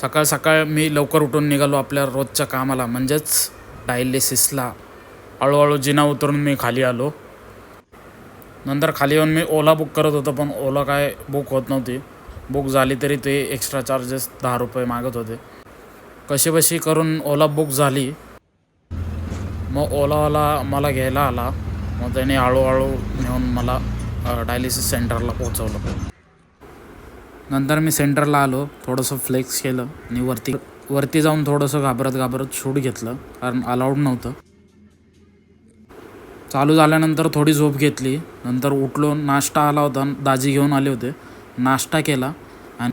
सकाळ सकाळ मी लवकर उठून निघालो आपल्या रोजच्या कामाला. म्हणजेच डायलिसिसला. हळूहळू जिना उतरून मी खाली आलो. नंतर खाली येऊन मी ओला बुक करत होतो पण ओला काय बुक होत नव्हती. बुक झाली तरी ते एक्स्ट्रा चार्जेस दहा रुपये मागत होते. कशीबशी करून ओला बुक झाली मग ओलावाला मला घ्यायला आला. मग त्याने हळूहळू नेऊन मला डायलिसिस सेंटरला पोहोचवलं. नंतर मी सेंटरला आलो थोडंसं फ्लेक्स केलं आणि वरती वरती जाऊन थोडंसं घाबरत घाबरत शूट घेतलं कारण अलाउड नव्हतं. चालू झाल्यानंतर थोडी झोप घेतली नंतर उठलो नाश्ता आला होता दाजी घेऊन आले होते. नाश्ता केला आणि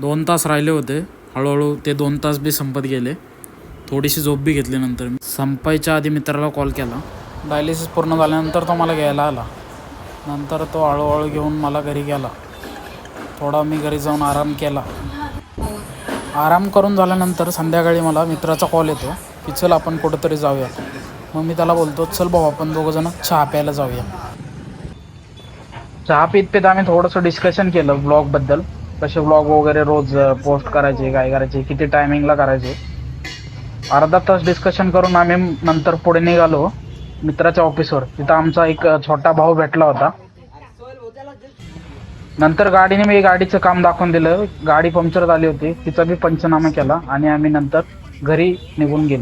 दोन तास राहिले होते. हळूहळू ते दोन तास बी संपत गेले. थोडीशी झोप बी घेतली नंतर मी. संपायच्या आधी मित्राला कॉल केला. डायलिसिस पूर्ण झाल्यानंतर तो मला घ्यायला आला. नंतर तो हळूहळू घेऊन मला घरी गेला. थोडा मी घरी जाऊन आराम केला. आराम करून झाल्यानंतर संध्याकाळी मला मित्राचा कॉल येतो की चल आपण कुठंतरी जाऊया. मग मी त्याला बोलतो चल भाऊ आपण दोघंजणं चहा प्यायला जाऊया. चहा पित पित आम्ही थोडंसं डिस्कशन केलं ब्लॉगबद्दल कसे ब्लॉग वगैरे रोज पोस्ट करायचे काय करायचे किती टायमिंगला करायचे. अर्धा तास डिस्कशन करून आम्ही नंतर पुढे निघालो मित्राच्या ऑफिसवर तिथं आमचा एक छोटा भाऊ भेटला होता. नंतर गाडीने मी गाडीचं काम दाखवून दिलं. गाडी पंक्चर झाली होती. तिचा बी पंचनामा केला आणि आम्ही नंतर घरी निघून गेलो.